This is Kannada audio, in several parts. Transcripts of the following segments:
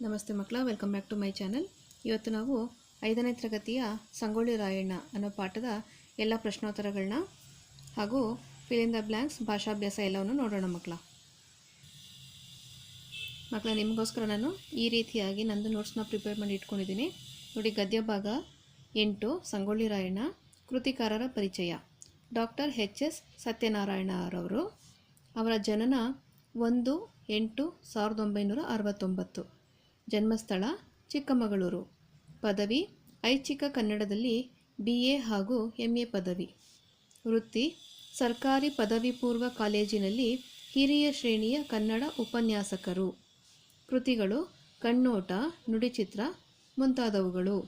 ನಮಸ್ತೆ ಮಕ್ಕಳ welcome back to my channel ಇವತ್ತು ನಾವು ಐದನೇ ತರಗತಿಯ ಸಂಗೊಳ್ಳಿ ರಾಯಣ್ಣ ಅನ್ನೋ ಪಾಠದ ಎಲ್ಲ ಪ್ರಶ್ನೋತ್ತರಗಳನ್ನ ಹಾಗೂ ಫಿಲ್ ಇನ್ ದ ಬ್ಲ್ಯಾಂಕ್ಸ್ ಭಾಷಾಭ್ಯಾಸ ಎಲ್ಲವನ್ನು ನೋಡೋಣ ಮಕ್ಕಳ. ಮಕ್ಕಳ, ನಿಮಗೋಸ್ಕರ ನಾನು ಈ ರೀತಿಯಾಗಿ ನಂದು ನೋಟ್ಸ್ನ ಪ್ರಿಪೇರ್ ಮಾಡಿ ಇಟ್ಕೊಂಡಿದ್ದೀನಿ. ನೋಡಿ, ಗದ್ಯ ಭಾಗ ಎಂಟು, ಸಂಗೊಳ್ಳಿ ರಾಯಣ್ಣ, ಕೃತಿಕಾರರ ಪರಿಚಯ. ಡಾಕ್ಟರ್ ಎಚ್ ಎಸ್ ಸತ್ಯನಾರಾಯಣ ಅವರವರು ಅವರ ಜನನ ಒಂದು ಎಂಟು ಸಾವಿರದ ಒಂಬೈನೂರ ಅರವತ್ತೊಂಬತ್ತು. ಜನ್ಮಸ್ಥಳ, ಚಿಕ್ಕಮಗಳೂರು. ಪದವಿ, ಐಚ್ಛಿಕ ಕನ್ನಡದಲ್ಲಿ ಬಿ ಎ ಹಾಗೂ ಎಂ ಎ ಪದವಿ. ವೃತ್ತಿ, ಸರ್ಕಾರಿ ಪದವಿ ಪೂರ್ವ ಕಾಲೇಜಿನಲ್ಲಿ ಹಿರಿಯ ಶ್ರೇಣಿಯ ಕನ್ನಡ ಉಪನ್ಯಾಸಕರು. ಕೃತಿಗಳು, ಕಣ್ಣೋಟ, ನುಡಿಚಿತ್ರ ಮುಂತಾದವುಗಳು.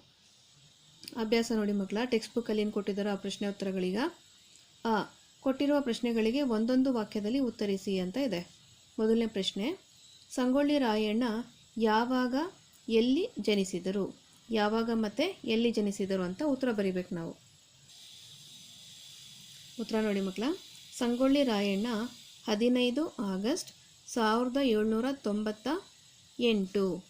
ಅಭ್ಯಾಸ ನೋಡಿ ಮಕ್ಕಳ, ಟೆಕ್ಸ್ಟ್ ಬುಕ್ಕಲ್ಲಿ ಏನು ಕೊಟ್ಟಿದ್ದಾರೋ ಆ ಪ್ರಶ್ನೆ ಉತ್ತರಗಳೀಗ. ಆ, ಕೊಟ್ಟಿರುವ ಪ್ರಶ್ನೆಗಳಿಗೆ ಒಂದೊಂದು ವಾಕ್ಯದಲ್ಲಿ ಉತ್ತರಿಸಿ ಅಂತ ಇದೆ. ಮೊದಲನೇ ಪ್ರಶ್ನೆ, ಸಂಗೊಳ್ಳಿ ರಾಯಣ್ಣ ಯಾವಾಗ ಎಲ್ಲಿ ಜನಿಸಿದರು? ಯಾವಾಗ ಮತ್ತೆ ಎಲ್ಲಿ ಜನಿಸಿದರು ಅಂತ ಉತ್ತರ ಬರಿಬೇಕು ನಾವು. ಉತ್ತರ ನೋಡಿ ಮಕ್ಕಳ. ಸಂಗೊಳ್ಳಿ ರಾಯಣ್ಣ, ಹದಿನೈದು ಆಗಸ್ಟ್ ಸಾವಿರದ ಏಳ್ನೂರ ತೊಂಬತ್ತ ಎಂಟು.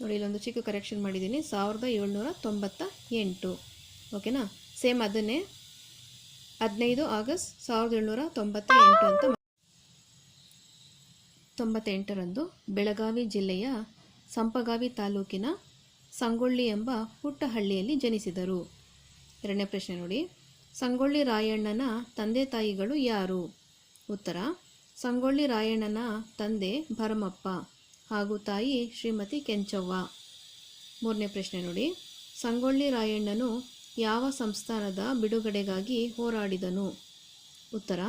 ನೋಡಿ, ಇಲ್ಲೊಂದು ಚಿಕ್ಕ ಕರೆಕ್ಷನ್ ಮಾಡಿದ್ದೀನಿ. ಸಾವಿರದ ಏಳ್ನೂರ ತೊಂಬತ್ತ ಎಂಟು. ಓಕೆನಾ ಸೇಮ್ ಅದನ್ನೇ. ಹದಿನೈದು ಆಗಸ್ಟ್ ಸಾವಿರದ ಏಳ್ನೂರ ತೊಂಬತ್ತ ಎಂಟು ಅಂತ ತೊಂಬತ್ತೆಂಟರಂದು ಬೆಳಗಾವಿ ಜಿಲ್ಲೆಯ ಸಂಪಗಾವಿ ತಾಲೂಕಿನ ಸಂಗೊಳ್ಳಿ ಎಂಬ ಪುಟ್ಟಹಳ್ಳಿಯಲ್ಲಿ ಜನಿಸಿದರು. ಎರಡನೇ ಪ್ರಶ್ನೆ ನೋಡಿ. ಸಂಗೊಳ್ಳಿ ರಾಯಣ್ಣನ ತಂದೆ ತಾಯಿಗಳು ಯಾರು? ಉತ್ತರ, ಸಂಗೊಳ್ಳಿ ರಾಯಣ್ಣನ ತಂದೆ ಭರಮಪ್ಪ ಹಾಗೂ ತಾಯಿ ಶ್ರೀಮತಿ ಕೆಂಚವ್ವ. ಮೂರನೇ ಪ್ರಶ್ನೆ ನೋಡಿ. ಸಂಗೊಳ್ಳಿ ರಾಯಣ್ಣನು ಯಾವ ಸಂಸ್ಥಾನದ ಬಿಡುಗಡೆಗಾಗಿ ಹೋರಾಡಿದನು? ಉತ್ತರ,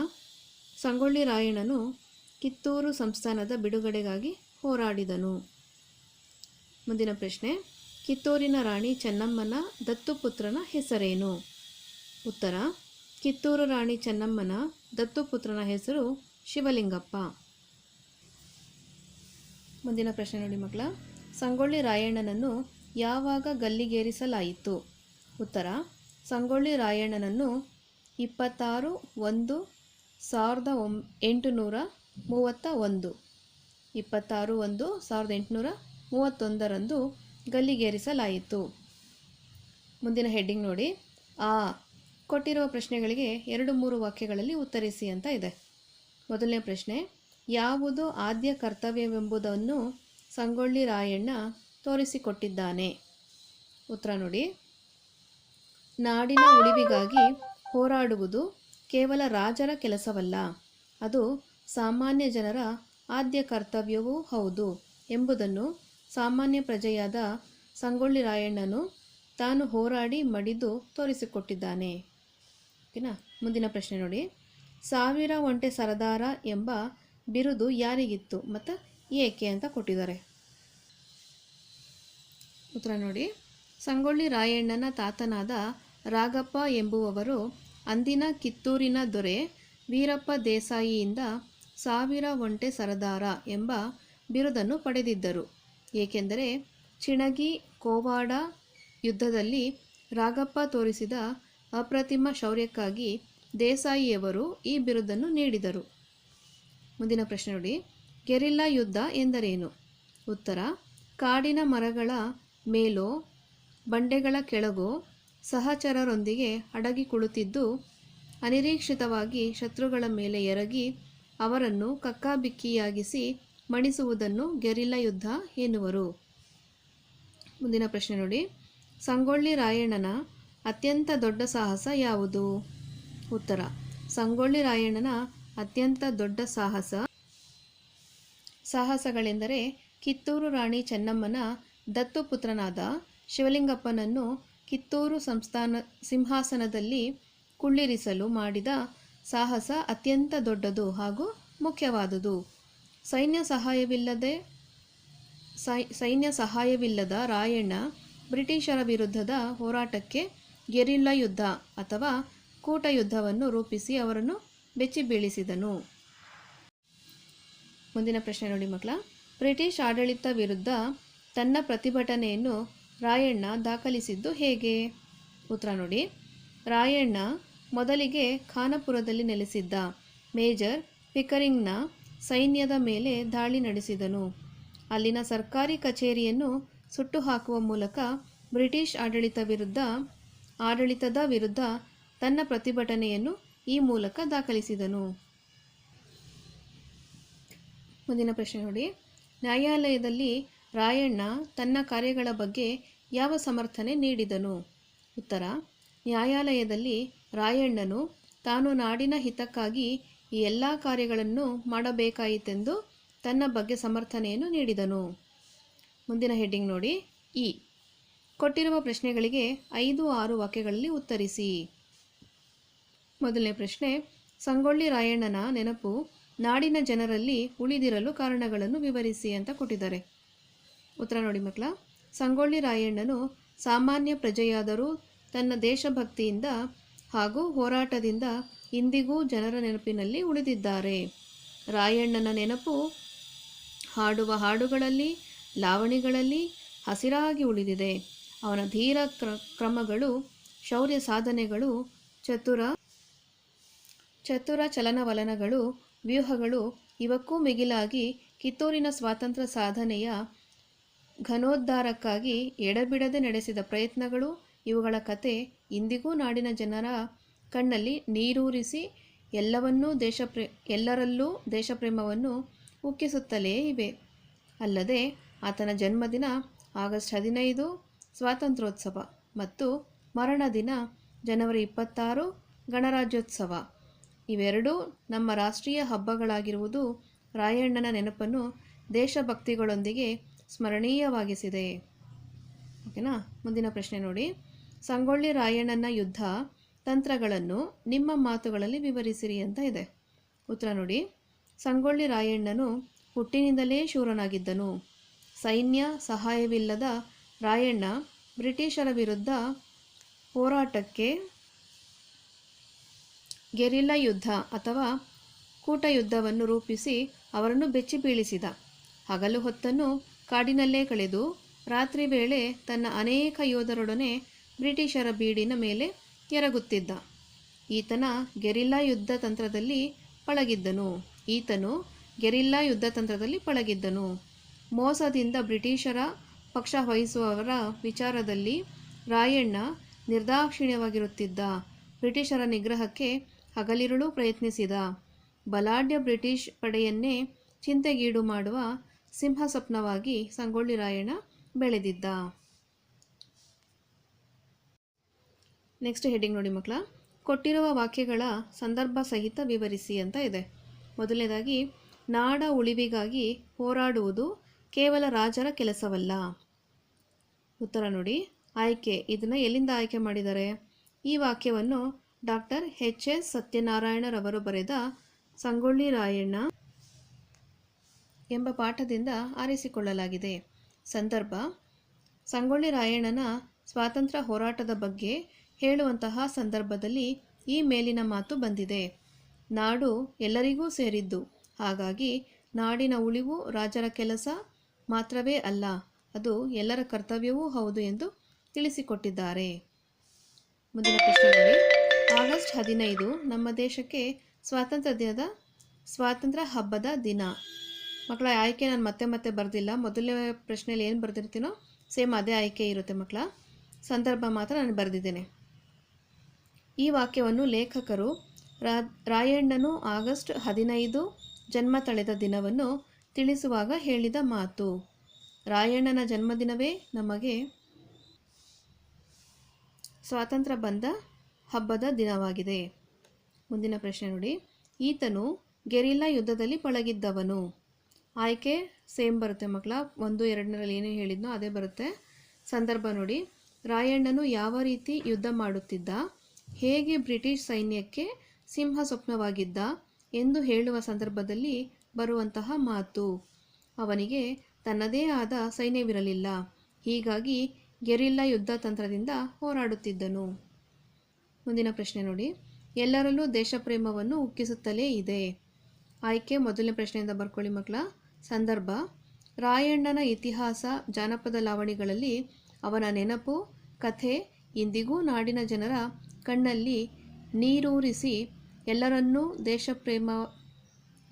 ಸಂಗೊಳ್ಳಿ ರಾಯಣ್ಣನು ಕಿತ್ತೂರು ಸಂಸ್ಥಾನದ ಬಿಡುಗಡೆಗಾಗಿ ಹೋರಾಡಿದನು. ಮುಂದಿನ ಪ್ರಶ್ನೆ, ಕಿತ್ತೂರಿನ ರಾಣಿ ಚೆನ್ನಮ್ಮನ ದತ್ತುಪುತ್ರನ ಹೆಸರೇನು? ಉತ್ತರ, ಕಿತ್ತೂರು ರಾಣಿ ಚೆನ್ನಮ್ಮನ ದತ್ತುಪುತ್ರನ ಹೆಸರು ಶಿವಲಿಂಗಪ್ಪ. ಮುಂದಿನ ಪ್ರಶ್ನೆ ನೋಡಿ ಮಕ್ಕಳ, ಸಂಗೊಳ್ಳಿ ರಾಯಣ್ಣನನ್ನು ಯಾವಾಗ ಗಲ್ಲಿಗೇರಿಸಲಾಯಿತು? ಉತ್ತರ, ಸಂಗೊಳ್ಳಿ ರಾಯಣ್ಣನನ್ನು ಇಪ್ಪತ್ತಾರು ಒಂದು ಸಾವಿರದ ಒಂ, ಎಂಟುನೂರ ಮೂವತ್ತ ಒಂದು. ಇಪ್ಪತ್ತಾರು ಒಂದು ಸಾವಿರದ ಎಂಟುನೂರ ಮೂವತ್ತೊಂದರಂದು ಗಲ್ಲಿಗೇರಿಸಲಾಯಿತು. ಮುಂದಿನ ಹೆಡ್ಡಿಂಗ್ ನೋಡಿ. ಆ, ಕೊಟ್ಟಿರುವ ಪ್ರಶ್ನೆಗಳಿಗೆ ಎರಡು ಮೂರು ವಾಕ್ಯಗಳಲ್ಲಿ ಉತ್ತರಿಸಿ ಅಂತ ಇದೆ. ಮೊದಲನೇ ಪ್ರಶ್ನೆ, ಯಾವುದು ಆದ್ಯ ಕರ್ತವ್ಯವೆಂಬುದನ್ನು ಸಂಗೊಳ್ಳಿ ರಾಯಣ್ಣ ತೋರಿಸಿಕೊಟ್ಟಿದ್ದಾನೆ? ಉತ್ತರ ನೋಡಿ. ನಾಡಿನ ಉಳಿವಿಗಾಗಿ ಹೋರಾಡುವುದು ಕೇವಲ ರಾಜರ ಕೆಲಸವಲ್ಲ, ಅದು ಸಾಮಾನ್ಯ ಜನರ ಆದ್ಯ ಕರ್ತವ್ಯವೂ ಹೌದು ಎಂಬುದನ್ನು ಸಾಮಾನ್ಯ ಪ್ರಜೆಯಾದ ಸಂಗೊಳ್ಳಿ ರಾಯಣ್ಣನು ತಾನು ಹೋರಾಡಿ ಮಡಿದು ತೋರಿಸಿಕೊಟ್ಟಿದ್ದಾನೆ. ಓಕೆನಾ? ಮುಂದಿನ ಪ್ರಶ್ನೆ ನೋಡಿ. ಸಾವಿರ ಒಂಟೆ ಸರದಾರ ಎಂಬ ಬಿರುದು ಯಾರಿಗಿತ್ತು ಮತ್ತು ಏಕೆ ಅಂತ ಕೊಟ್ಟಿದ್ದಾರೆ. ಉತ್ತರ ನೋಡಿ. ಸಂಗೊಳ್ಳಿ ರಾಯಣ್ಣನ ತಾತನಾದ ರಾಗಪ್ಪ ಎಂಬುವವರು ಅಂದಿನ ಕಿತ್ತೂರಿನ ದೊರೆ ವೀರಪ್ಪ ದೇಸಾಯಿಯಿಂದ ಸಾವಿರ ಒಂಟೆ ಸರದಾರ ಎಂಬ ಬಿರುದನ್ನು ಪಡೆದಿದ್ದರು. ಏಕೆಂದರೆ ಚಿಣಗಿ ಕೋವಾಡ ಯುದ್ಧದಲ್ಲಿ ರಾಗಪ್ಪ ತೋರಿಸಿದ ಅಪ್ರತಿಮ ಶೌರ್ಯಕ್ಕಾಗಿ ದೇಸಾಯಿಯವರು ಈ ಬಿರುದನ್ನು ನೀಡಿದರು. ಮುಂದಿನ ಪ್ರಶ್ನೆ ನೋಡಿ. ಗೆರಿಲ್ಲಾ ಯುದ್ಧ ಎಂದರೇನು? ಉತ್ತರ, ಕಾಡಿನ ಮರಗಳ ಮೇಲೋ, ಬಂಡೆಗಳ ಕೆಳಗೋ ಸಹಚರರೊಂದಿಗೆ ಅಡಗಿ ಕುಳಿತಿದ್ದು ಅನಿರೀಕ್ಷಿತವಾಗಿ ಶತ್ರುಗಳ ಮೇಲೆ ಎರಗಿ ಅವರನ್ನು ಕಕ್ಕಾಬಿಕ್ಕಿಯಾಗಿಸಿ ಮಣಿಸುವುದನ್ನು ಗೆರಿಲ್ಲ ಯುದ್ಧ ಎನ್ನುವರು. ಮುಂದಿನ ಪ್ರಶ್ನೆ ನೋಡಿ. ಸಂಗೊಳ್ಳಿ ರಾಯಣ್ಣನ ಅತ್ಯಂತ ದೊಡ್ಡ ಸಾಹಸ ಯಾವುದು? ಉತ್ತರ, ಸಂಗೊಳ್ಳಿ ರಾಯಣ್ಣನ ಅತ್ಯಂತ ದೊಡ್ಡ ಸಾಹಸ ಸಾಹಸಗಳೆಂದರೆ ಕಿತ್ತೂರು ರಾಣಿ ಚೆನ್ನಮ್ಮನ ದತ್ತುಪುತ್ರನಾದ ಶಿವಲಿಂಗಪ್ಪನನ್ನು ಕಿತ್ತೂರು ಸಂಸ್ಥಾನ ಸಿಂಹಾಸನದಲ್ಲಿ ಕುಳ್ಳಿರಿಸಲು ಮಾಡಿದ ಸಾಹಸ ಅತ್ಯಂತ ದೊಡ್ಡದು ಹಾಗೂ ಮುಖ್ಯವಾದುದು. ಸೈನ್ಯ ಸಹಾಯವಿಲ್ಲದೆ ಸೈನ್ಯ ಸಹಾಯವಿಲ್ಲದ ರಾಯಣ್ಣ ಬ್ರಿಟಿಷರ ವಿರುದ್ಧದ ಹೋರಾಟಕ್ಕೆ ಗೆರಿಲ್ಲಾ ಯುದ್ಧ ಅಥವಾ ಕೂಟ ಯುದ್ಧವನ್ನು ರೂಪಿಸಿ ಅವರನ್ನು ಬೆಚ್ಚಿ ಬೀಳಿಸಿದನು ಮುಂದಿನ ಪ್ರಶ್ನೆ ನೋಡಿ ಮಕ್ಕಳ. ಬ್ರಿಟಿಷ್ ಆಡಳಿತ ವಿರುದ್ಧ ತನ್ನ ಪ್ರತಿಭಟನೆಯನ್ನು ರಾಯಣ್ಣ ದಾಖಲಿಸಿದ್ದು ಹೇಗೆ? ಉತ್ತರ ನೋಡಿ. ರಾಯಣ್ಣ ಮೊದಲಿಗೆ ಖಾನಪುರದಲ್ಲಿ ನೆಲೆಸಿದ್ದ ಮೇಜರ್ ಪಿಕರಿಂಗ್ನ ಸೈನ್ಯದ ಮೇಲೆ ದಾಳಿ ನಡೆಸಿದನು. ಅಲ್ಲಿನ ಸರ್ಕಾರಿ ಕಚೇರಿಯನ್ನು ಸುಟ್ಟು ಹಾಕುವ ಮೂಲಕ ಬ್ರಿಟಿಷ್ ಆಡಳಿತ ವಿರುದ್ಧ, ಆಡಳಿತದ ವಿರುದ್ಧ ತನ್ನ ಪ್ರತಿಭಟನೆಯನ್ನು ಈ ಮೂಲಕ ದಾಖಲಿಸಿದನು. ಮುಂದಿನ ಪ್ರಶ್ನೆ ನೋಡಿ. ನ್ಯಾಯಾಲಯದಲ್ಲಿ ರಾಯಣ್ಣ ತನ್ನ ಕಾರ್ಯಗಳ ಬಗ್ಗೆ ಯಾವ ಸಮರ್ಥನೆ ನೀಡಿದನು? ಉತ್ತರ, ನ್ಯಾಯಾಲಯದಲ್ಲಿ ರಾಯಣ್ಣನು ತಾನು ನಾಡಿನ ಹಿತಕ್ಕಾಗಿ ಈ ಎಲ್ಲ ಕಾರ್ಯಗಳನ್ನು ಮಾಡಬೇಕಾಯಿತೆಂದು ತನ್ನ ಬಗ್ಗೆ ಸಮರ್ಥನೆಯನ್ನು ನೀಡಿದನು. ಮುಂದಿನ ಹೆಡ್ಡಿಂಗ್ ನೋಡಿ. ಇ. ಕೊಟ್ಟಿರುವ ಪ್ರಶ್ನೆಗಳಿಗೆ ಐದು ಆರು ವಾಕ್ಯಗಳಲ್ಲಿ ಉತ್ತರಿಸಿ. ಮೊದಲನೇ ಪ್ರಶ್ನೆ, ಸಂಗೊಳ್ಳಿ ರಾಯಣ್ಣನ ನೆನಪು ನಾಡಿನ ಜನರಲ್ಲಿ ಉಳಿದಿರಲು ಕಾರಣಗಳನ್ನು ವಿವರಿಸಿ ಅಂತ ಕೊಟ್ಟಿದ್ದಾರೆ. ಉತ್ತರ ನೋಡಿ ಮಕ್ಕಳ, ಸಂಗೊಳ್ಳಿ ರಾಯಣ್ಣನು ಸಾಮಾನ್ಯ ಪ್ರಜೆಯಾದರೂ ತನ್ನ ದೇಶಭಕ್ತಿಯಿಂದ ಹಾಗೂ ಹೋರಾಟದಿಂದ ಇಂದಿಗೂ ಜನರ ನೆನಪಿನಲ್ಲಿ ಉಳಿದಿದ್ದಾರೆ. ರಾಯಣ್ಣನ ನೆನಪು ಹಾಡುವ ಹಾಡುಗಳಲ್ಲಿ, ಲಾವಣಿಗಳಲ್ಲಿ ಹಸಿರಾಗಿ ಉಳಿದಿದೆ. ಅವನ ಧೀರ ಕ್ರ, ಕ್ರಮಗಳು, ಶೌರ್ಯ ಸಾಧನೆಗಳು, ಚತುರ ಚತುರ ಚಲನವಲನಗಳು, ವ್ಯೂಹಗಳು ಇವಕ್ಕೂ ಮಿಗಿಲಾಗಿ ಕಿತ್ತೂರಿನ ಸ್ವಾತಂತ್ರ್ಯ ಸಾಧನೆಯ ಘನೋದ್ಧಾರಕ್ಕಾಗಿ ಎಡಬಿಡದೆ ನಡೆಸಿದ ಪ್ರಯತ್ನಗಳು ಇವುಗಳ ಕತೆ ಇಂದಿಗೂ ನಾಡಿನ ಜನರ ಕಣ್ಣಲ್ಲಿ ನೀರೂರಿಸಿ ಎಲ್ಲವನ್ನೂ ದೇಶಪ್ರೇ, ಎಲ್ಲರಲ್ಲೂ ದೇಶಪ್ರೇಮವನ್ನು ಉಕ್ಕಿಸುತ್ತಲೇ ಇವೆ. ಅಲ್ಲದೆ ಆತನ ಜನ್ಮದಿನ ಆಗಸ್ಟ್ ಹದಿನೈದು ಸ್ವಾತಂತ್ರ್ಯೋತ್ಸವ ಮತ್ತು ಮರಣ ದಿನ ಜನವರಿ ಇಪ್ಪತ್ತಾರು ಗಣರಾಜ್ಯೋತ್ಸವ. ಇವೆರಡೂ ನಮ್ಮ ರಾಷ್ಟ್ರೀಯ ಹಬ್ಬಗಳಾಗಿರುವುದು ರಾಯಣ್ಣನ ನೆನಪನ್ನು ದೇಶಭಕ್ತಿಗಳೊಂದಿಗೆ ಸ್ಮರಣೀಯವಾಗಿಸಿದೆ. ಓಕೆನಾ? ಮುಂದಿನ ಪ್ರಶ್ನೆ ನೋಡಿ. ಸಂಗೊಳ್ಳಿ ರಾಯಣ್ಣನ ಯುದ್ಧ ತಂತ್ರಗಳನ್ನು ನಿಮ್ಮ ಮಾತುಗಳಲ್ಲಿ ವಿವರಿಸಿರಿ ಅಂತ ಇದೆ. ಉತ್ತರ ನೋಡಿ. ಸಂಗೊಳ್ಳಿ ರಾಯಣ್ಣನು ಹುಟ್ಟಿನಿಂದಲೇ ಶೂರನಾಗಿದ್ದನು. ಸೈನ್ಯ ಸಹಾಯವಿಲ್ಲದ ರಾಯಣ್ಣ ಬ್ರಿಟಿಷರ ವಿರುದ್ಧ ಹೋರಾಟಕ್ಕೆ ಗೆರಿಲ್ಲಾ ಯುದ್ಧ ಅಥವಾ ಕೂಟ ಯುದ್ಧವನ್ನು ರೂಪಿಸಿ ಅವರನ್ನು ಬೆಚ್ಚಿ ಬೀಳಿಸಿದ. ಹಗಲು ಹೊತ್ತನ್ನು ಕಾಡಿನಲ್ಲೇ ಕಳೆದು ರಾತ್ರಿ ವೇಳೆ ತನ್ನ ಅನೇಕ ಯೋಧರೊಡನೆ ಬ್ರಿಟಿಷರ ಬೀಡಿನ ಮೇಲೆ ಎರಗುತ್ತಿದ್ದ. ಈತನ ಗೆರಿಲ್ಲಾ ಯುದ್ಧ ತಂತ್ರದಲ್ಲಿ ಪಳಗಿದ್ದನು. ಈತನು ಗೆರಿಲ್ಲಾ ಯುದ್ಧ ತಂತ್ರದಲ್ಲಿ ಪಳಗಿದ್ದನು. ಮೋಸದಿಂದ ಬ್ರಿಟಿಷರ ಪಕ್ಷ ವಹಿಸುವವರ ವಿಚಾರದಲ್ಲಿ ರಾಯಣ್ಣ ನಿರ್ದಾಕ್ಷಿಣ್ಯವಾಗಿರುತ್ತಿದ್ದ. ಬ್ರಿಟಿಷರ ನಿಗ್ರಹಕ್ಕೆ ಹಗಲಿರುಳು ಪ್ರಯತ್ನಿಸಿದ. ಬಲಾಢ್ಯ ಬ್ರಿಟಿಷ್ ಪಡೆಯನ್ನೇ ಚಿಂತೆಗೀಡು ಮಾಡುವ ಸಿಂಹಸ್ವಪ್ನವಾಗಿ ಸಂಗೊಳ್ಳಿ ರಾಯಣ್ಣ ಬೆಳೆದಿದ್ದ. ನೆಕ್ಸ್ಟ್ ಹೆಡ್ಡಿಂಗ್ ನೋಡಿ ಮಕ್ಕಳ. ಕೊಟ್ಟಿರುವ ವಾಕ್ಯಗಳ ಸಂದರ್ಭ ಸಹಿತ ವಿವರಿಸಿ ಅಂತ ಇದೆ. ಮೊದಲನೇದಾಗಿ, ನಾಡ ಉಳಿವಿಗಾಗಿ ಹೋರಾಡುವುದು ಕೇವಲ ರಾಜರ ಕೆಲಸವಲ್ಲ. ಉತ್ತರ ನೋಡಿ. ಆಯ್ಕೆ, ಇದನ್ನು ಎಲ್ಲಿಂದ ಆಯ್ಕೆ ಮಾಡಿದ್ದಾರೆ? ಈ ವಾಕ್ಯವನ್ನು ಡಾಕ್ಟರ್ ಎಚ್ ಎಸ್ ಸತ್ಯನಾರಾಯಣರವರು ಬರೆದ ಸಂಗೊಳ್ಳಿ ರಾಯಣ್ಣ ಎಂಬ ಪಾಠದಿಂದ ಆರಿಸಿಕೊಳ್ಳಲಾಗಿದೆ. ಸಂದರ್ಭ, ಸಂಗೊಳ್ಳಿ ರಾಯಣ್ಣನ ಸ್ವಾತಂತ್ರ್ಯ ಹೋರಾಟದ ಬಗ್ಗೆ ಹೇಳುವಂತಹ ಸಂದರ್ಭದಲ್ಲಿ ಈ ಮೇಲಿನ ಮಾತು ಬಂದಿದೆ. ನಾಡು ಎಲ್ಲರಿಗೂ ಸೇರಿದ್ದು. ಹಾಗಾಗಿ ನಾಡಿನ ಉಳಿವು ರಾಜರ ಕೆಲಸ ಮಾತ್ರವೇ ಅಲ್ಲ, ಅದು ಎಲ್ಲರ ಕರ್ತವ್ಯವೂ ಹೌದು ಎಂದು ತಿಳಿಸಿಕೊಟ್ಟಿದ್ದಾರೆ. ಮುಂದಿನ ಪ್ರಶ್ನೆಯಲ್ಲಿ, ಆಗಸ್ಟ್ ಹದಿನೈದು ನಮ್ಮ ದೇಶಕ್ಕೆ ಸ್ವಾತಂತ್ರ್ಯ ದಿನದ ಸ್ವಾತಂತ್ರ್ಯ ಹಬ್ಬದ ದಿನ. ಮಕ್ಕಳ, ಆಯ್ಕೆ ನಾನು ಮತ್ತೆ ಮತ್ತೆ ಬರೆದಿಲ್ಲ. ಮೊದಲನೇ ಪ್ರಶ್ನೆಯಲ್ಲಿ ಏನು ಬರೆದಿರ್ತೀನೋ, ಸೇಮ್ ಅದೇ ಆಯ್ಕೆ ಇರುತ್ತೆ ಮಕ್ಕಳ. ಸಂದರ್ಭ ಮಾತ್ರ ನಾನು ಬರೆದಿದ್ದೇನೆ. ಈ ವಾಕ್ಯವನ್ನು ಲೇಖಕರು ರಾಯಣ್ಣನು ಆಗಸ್ಟ್ ಹದಿನೈದು ಜನ್ಮ ತಳೆದ ದಿನವನ್ನು ತಿಳಿಸುವಾಗ ಹೇಳಿದ ಮಾತು. ರಾಯಣ್ಣನ ಜನ್ಮದಿನವೇ ನಮಗೆ ಸ್ವಾತಂತ್ರ್ಯ ಬಂದ ಹಬ್ಬದ ದಿನವಾಗಿದೆ. ಮುಂದಿನ ಪ್ರಶ್ನೆ ನೋಡಿ. ಈತನು ಗೆರಿಲ್ಲಾ ಯುದ್ಧದಲ್ಲಿ ಪಳಗಿದ್ದವನು. ಆಯ್ಕೆ ಸೇಮ್ ಬರುತ್ತೆ ಮಕ್ಕಳ. ಒಂದು, ಎರಡನೇರಲ್ಲಿ ಏನು ಹೇಳಿದ್ನೋ ಅದೇ ಬರುತ್ತೆ. ಸಂದರ್ಭ ನೋಡಿ. ರಾಯಣ್ಣನು ಯಾವ ರೀತಿ ಯುದ್ಧ ಮಾಡುತ್ತಿದ್ದ? ಹೇಗೆ ಬ್ರಿಟಿಷ್ ಸೈನ್ಯಕ್ಕೆ ಸಿಂಹ ಸ್ವಪ್ನವಾಗಿದ್ದ ಎಂದು ಹೇಳುವ ಸಂದರ್ಭದಲ್ಲಿ ಬರುವಂತಹ ಮಾತು. ಅವನಿಗೆ ತನ್ನದೇ ಆದ ಸೈನ್ಯವಿರಲಿಲ್ಲ. ಹೀಗಾಗಿ ಗೆರಿಲ್ಲಾ ಯುದ್ಧ ತಂತ್ರದಿಂದ ಹೋರಾಡುತ್ತಿದ್ದನು. ಮುಂದಿನ ಪ್ರಶ್ನೆ ನೋಡಿ. ಎಲ್ಲರಲ್ಲೂ ದೇಶಪ್ರೇಮವನ್ನು ಉಕ್ಕಿಸುತ್ತಲೇ ಇದೆ. ಆಯ್ಕೆ ಮೊದಲನೇ ಪ್ರಶ್ನೆಯಿಂದ ಬರ್ಕೊಳ್ಳಿ ಮಕ್ಕಳ. ಸಂದರ್ಭ. ರಾಯಣ್ಣನ ಇತಿಹಾಸ ಜಾನಪದ ಲಾವಣಿಗಳಲ್ಲಿ ಅವನ ನೆನಪು, ಕಥೆ ಇಂದಿಗೂ ನಾಡಿನ ಜನರ ಕಣ್ಣಲ್ಲಿ ನೀರೂರಿಸಿ ಎಲ್ಲರನ್ನೂ ದೇಶಪ್ರೇಮ,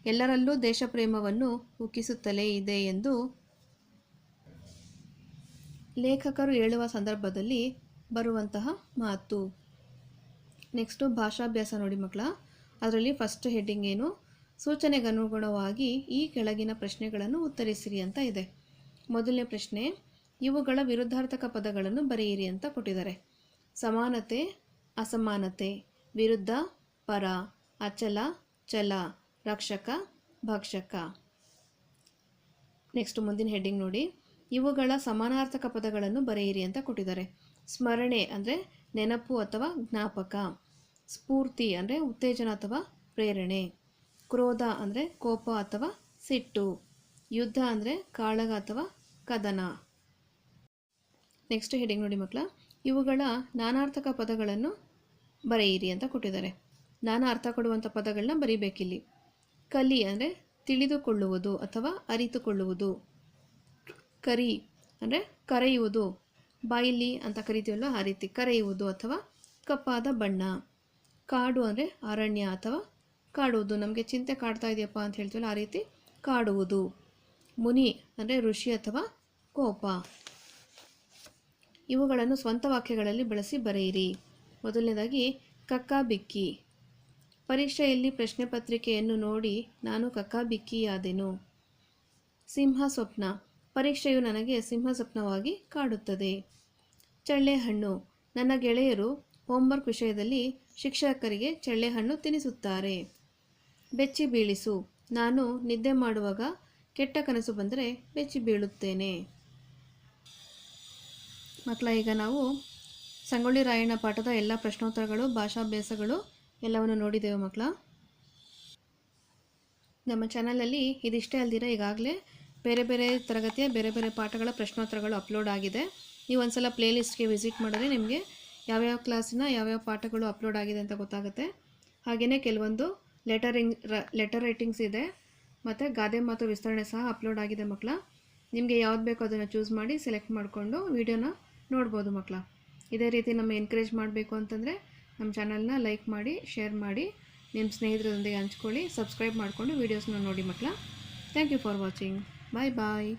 ಎಲ್ಲರಲ್ಲೂ ದೇಶಪ್ರೇಮವನ್ನು ಉಕ್ಕಿಸುತ್ತಲೇ ಇದೆ ಎಂದು ಲೇಖಕರು ಹೇಳುವ ಸಂದರ್ಭದಲ್ಲಿ ಬರುವಂತಹ ಮಾತು. ನೆಕ್ಸ್ಟು ಭಾಷಾಭ್ಯಾಸ ನೋಡಿ ಮಕ್ಕಳ. ಅದರಲ್ಲಿ ಫಸ್ಟ್ ಹೆಡ್ಡಿಂಗ್ ಏನು? ಸೂಚನೆಗನುಗುಣವಾಗಿ ಈ ಕೆಳಗಿನ ಪ್ರಶ್ನೆಗಳನ್ನು ಉತ್ತರಿಸಿರಿ ಅಂತ ಇದೆ. ಮೊದಲನೇ ಪ್ರಶ್ನೆ, ಇವುಗಳ ವಿರುದ್ಧಾರ್ಥಕ ಪದಗಳನ್ನು ಬರೆಯಿರಿ ಅಂತ ಕೊಟ್ಟಿದ್ದಾರೆ. ಸಮಾನತೆ, ಅಸಮಾನತೆ, ವಿರುದ್ಧ, ಪರ, ಅಚಲ, ಚಲ, ರಕ್ಷಕ, ಭಕ್ಷಕ. ನೆಕ್ಸ್ಟ್ ಮುಂದಿನ ಹೆಡ್ಡಿಂಗ್ ನೋಡಿ. ಇವುಗಳ ಸಮಾನಾರ್ಥಕ ಪದಗಳನ್ನು ಬರೆಯಿರಿ ಅಂತ ಕೊಟ್ಟಿದ್ದಾರೆ. ಸ್ಮರಣೆ ಅಂದರೆ ನೆನಪು ಅಥವಾ ಜ್ಞಾಪಕ. ಸ್ಫೂರ್ತಿ ಅಂದರೆ ಉತ್ತೇಜನ ಅಥವಾ ಪ್ರೇರಣೆ. ಕ್ರೋಧ ಅಂದರೆ ಕೋಪ ಅಥವಾ ಸಿಟ್ಟು. ಯುದ್ಧ ಅಂದರೆ ಕಾಳಗ ಅಥವಾ ಕದನ. ನೆಕ್ಸ್ಟ್ ಹೆಡಿಂಗ್ ನೋಡಿ ಮಕ್ಕಳ. ಇವುಗಳ ನಾನಾರ್ಥಕ ಪದಗಳನ್ನು ಬರೆಯಿರಿ ಅಂತ ಕೊಟ್ಟಿದ್ದಾರೆ. ನಾನಾ ಅರ್ಥ ಕೊಡುವಂಥ ಪದಗಳನ್ನ ಬರೀಬೇಕಿಲ್ಲಿ. ಕಲಿ ಅಂದರೆ ತಿಳಿದುಕೊಳ್ಳುವುದು ಅಥವಾ ಅರಿತುಕೊಳ್ಳುವುದು. ಕರಿ ಅಂದರೆ ಕರೆಯುವುದು. ಬಾಯಿಲಿ ಅಂತ ಕರಿತೀವಲ್ಲ ಆ ರೀತಿ ಕರೆಯುವುದು ಅಥವಾ ಕಪ್ಪಾದ ಬಣ್ಣ. ಕಾಡು ಅಂದರೆ ಅರಣ್ಯ ಅಥವಾ ಕಾಡುವುದು. ನಮಗೆ ಚಿಂತೆ ಕಾಡ್ತಾ ಇದೆಯಪ್ಪ ಅಂತ ಹೇಳ್ತೀವಲ್ಲ, ಆ ರೀತಿ ಕಾಡುವುದು. ಮುನಿ ಅಂದರೆ ಋಷಿ ಅಥವಾ ಕೋಪ. ಇವುಗಳನ್ನು ಸ್ವಂತ ವಾಕ್ಯಗಳಲ್ಲಿ ಬಳಸಿ ಬರೆಯಿರಿ. ಮೊದಲನೇದಾಗಿ ಕಕ್ಕ ಬಿಕ್ಕಿ ಪರೀಕ್ಷೆಯಲ್ಲಿ ಪ್ರಶ್ನೆ ಪತ್ರಿಕೆಯನ್ನು ನೋಡಿ ನಾನು ಕಕ್ಕಾಬಿಕ್ಕಿಯಾದೆನು. ಸಿಂಹ ಸ್ವಪ್ನ ಪರೀಕ್ಷೆಯು ನನಗೆ ಸಿಂಹ ಸ್ವಪ್ನವಾಗಿ ಕಾಡುತ್ತದೆ. ಚಳ್ಳೆಹಣ್ಣು. ನನ್ನ ಗೆಳೆಯರು ಹೋಮ್ವರ್ಕ್ ವಿಷಯದಲ್ಲಿ ಶಿಕ್ಷಕರಿಗೆ ಚಳ್ಳೆಹಣ್ಣು ತಿನ್ನಿಸುತ್ತಾರೆ ಬೆಚ್ಚಿ ಬೀಳಿಸು. ನಾನು ನಿದ್ದೆ ಮಾಡುವಾಗ ಕೆಟ್ಟ ಕನಸು ಬಂದರೆ ಬೆಚ್ಚಿ ಬೀಳುತ್ತೇನೆ. ಮಕ್ಕಳ, ಈಗ ನಾವು ಸಂಗೊಳ್ಳಿ ರಾಯಣ್ಣ ಪಾಠದ ಎಲ್ಲ ಪ್ರಶ್ನೋತ್ತರಗಳು, ಭಾಷಾಭ್ಯಾಸಗಳು ಎಲ್ಲವನ್ನು ನೋಡಿದ್ದೇವೆ ಮಕ್ಕಳ. ನಮ್ಮ ಚಾನಲಲ್ಲಿ ಇದಿಷ್ಟೇ ಅಲ್ದಿರ, ಈಗಾಗಲೇ ಬೇರೆ ಬೇರೆ ತರಗತಿಯ ಬೇರೆ ಬೇರೆ ಪಾಠಗಳ ಪ್ರಶ್ನೋತ್ತರಗಳು ಅಪ್ಲೋಡ್ ಆಗಿದೆ. ನೀವು ಒಂದ್ಸಲ ಪ್ಲೇಲಿಸ್ಟ್ಗೆ ವಿಸಿಟ್ ಮಾಡಿದ್ರೆ ನಿಮಗೆ ಯಾವ್ಯಾವ ಕ್ಲಾಸಿನ ಯಾವ್ಯಾವ ಪಾಠಗಳು ಅಪ್ಲೋಡ್ ಆಗಿದೆ ಅಂತ ಗೊತ್ತಾಗುತ್ತೆ. ಹಾಗೆಯೇ ಕೆಲವೊಂದು ಲೆಟರಿಂಗ್ ಲೆಟರ್ ರೈಟಿಂಗ್ಸ್ ಇದೆ, ಮತ್ತು ಗಾದೆ ಮಾತು ವಿಸ್ತರಣೆ ಸಹ ಅಪ್ಲೋಡ್ ಆಗಿದೆ ಮಕ್ಕಳ. ನಿಮಗೆ ಯಾವ್ದು ಬೇಕೋ ಅದನ್ನು ಚೂಸ್ ಮಾಡಿ ಸೆಲೆಕ್ಟ್ ಮಾಡಿಕೊಂಡು ವೀಡಿಯೋನ ನೋಡ್ಬೋದು ಮಕ್ಕಳ. ಇದೇ ರೀತಿ ನಮ್ಮ ಎನ್ಕರೇಜ್ ಮಾಡಬೇಕು ಅಂತಂದರೆ ನಮ್ಮ ಚಾನಲ್ನ ಲೈಕ್ ಮಾಡಿ ಶೇರ್ ಮಾಡಿ ನಿಮ್ಮ ಸ್ನೇಹಿತರೊಂದಿಗೆ ಹಂಚ್ಕೊಳ್ಳಿ ಸಬ್ಸ್ಕ್ರೈಬ್ ಮಾಡಿಕೊಂಡು ವೀಡಿಯೋಸ್ನ ನೋಡಿ ಮಕ್ಕಳ. Thank you for watching bye bye